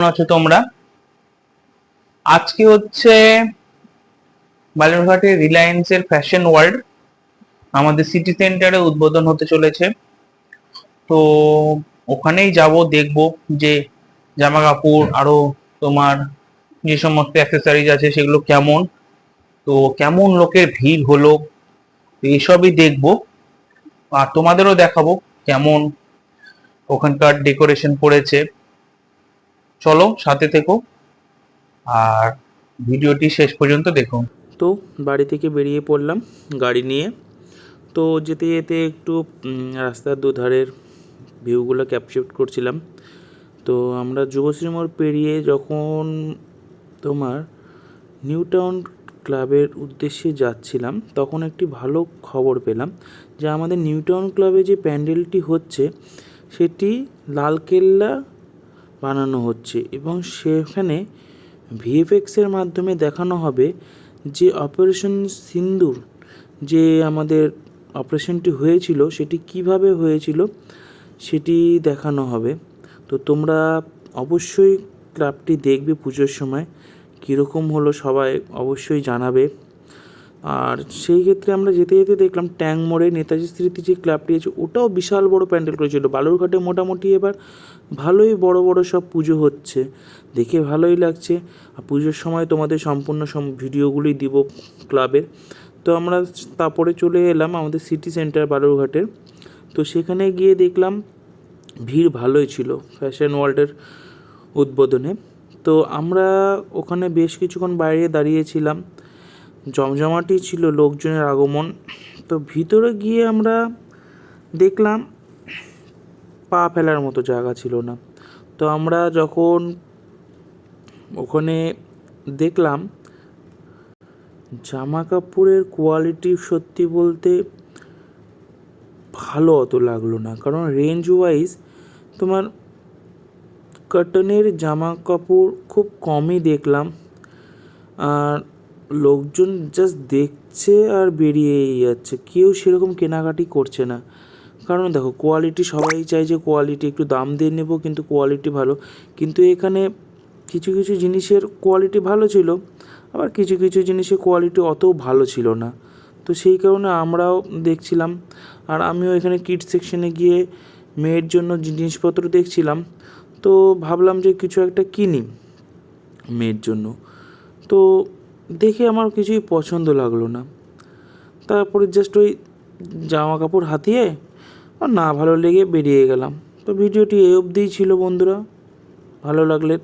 আছো তোমরা? আজকে হচ্ছে বালুরঘাটে রিলায়েন্সের ফ্যাশন ওয়ার্ল্ড আমাদের সিটি সেন্টারে উদ্বোধন হতে চলেছে। তো ওখানেই যাব, দেখব যে জামা কাপড় আরও তোমার যে সমস্ত অ্যাক্সেসরিজ আছে সেগুলো কেমন। তো কেমন লোকের ভিড় হলো এইসবই দেখব। আর তোমাদেরও দেখাবো কেমন ওখানকার ডেকোরেশন করেছে চলো সাথে থেকো। আর ভিডিওটি শেষ পর্যন্ত দেখো। তো বাড়ি থেকে বেরিয়ে পড়লাম গাড়ি নিয়ে। তো যেতে যেতে একটু রাস্তার দুধারের ভিউগুলো ক্যাপচার করছিলাম। তো আমরা যুবশ্রী মোড় পেরিয়ে যখন তোমার নিউ টাউন ক্লাবের উদ্দেশ্যে যাচ্ছিলাম, তখন একটি ভালো খবর পেলাম যে আমাদের নিউ টাউন ক্লাবে যে প্যান্ডেলটি হচ্ছে, সেটি লালকেল্লা বানানো হচ্ছে এবং সেখানে ভিএফএক্সের মাধ্যমে দেখানো হবে যে অপারেশন সিন্দুর যে আমাদের অপারেশনটি হয়েছিল, সেটি কীভাবে হয়েছিল সেটি দেখানো হবে। তো তোমরা অবশ্যই ক্লাবটি দেখবে পুজোর সময়, কীরকম হলো সবাই অবশ্যই জানাবে। আর সেই ক্ষেত্রে আমরা যেতে যেতে দেখলাম ট্যাং মোড়ে নেতাজি স্মৃতি যে ক্লাবটি আছে, ওটাও বিশাল বড় প্যান্ডেল করেছিল। বালুরঘাটে মোটামুটি এবার ভালোই বড় বড় সব পুজো হচ্ছে। দেখে ভালোই লাগছে। আর পুজোর সময় তোমাদের সম্পূর্ণ সম ভিডিওগুলি দিব ক্লাবের। তো আমরা তারপরে চলে এলাম আমাদের সিটি সেন্টার বালুরঘাটের তো সেখানে গিয়ে দেখলাম ভিড় ভালোই ছিল ফ্যাশন ওয়ার্ল্ডের উদ্বোধনে। তো আমরা ওখানে বেশ কিছুক্ষণ বাইরে দাঁড়িয়েছিলাম। জমজমাটি ছিল লোকজনের আগমন। তো ভিতরে গিয়ে আমরা দেখলাম পা ফেলার মতো জায়গা ছিল না। তো আমরা যখন ওখানে দেখলাম জামা কাপড়ের কোয়ালিটি সত্যি বলতে ভালো অত লাগল না। কারণ রেঞ্জ ওয়াইজ তোমার কটনের জামা কাপড় খুব কমই দেখলাম। আর লোকজন জাস্ট দেখছে আর বেরিয়েই যাচ্ছে। কেউ সেরকম কেনাকাটি করছে না। কারণ দেখো কোয়ালিটি সবাই চায় যে কোয়ালিটি একটু দাম দিয়ে নেব, কিন্তু কোয়ালিটি ভালো। কিন্তু এখানে কিছু কিছু জিনিসের কোয়ালিটি ভালো ছিল, আবার কিছু কিছু জিনিসের কোয়ালিটি অত ভালো ছিল না। তো সেই কারণে আমরাও দেখছিলাম। আর আমিও এখানে কিড সেকশনে গিয়ে মেয়ের জন্য জিনিসপত্র দেখছিলাম। তো ভাবলাম যে কিছু একটা কিনি মেয়ের জন্য। তো দেখে আমার কিছুই পছন্দ লাগল না। তারপরে জাস্ট ওই জামা কাপড় হাতিয়ে না ভালো লেগে বেরিয়ে গেলাম। তো ভিডিওটি এই অবধিই ছিল বন্ধুরা, ভালো লাগলে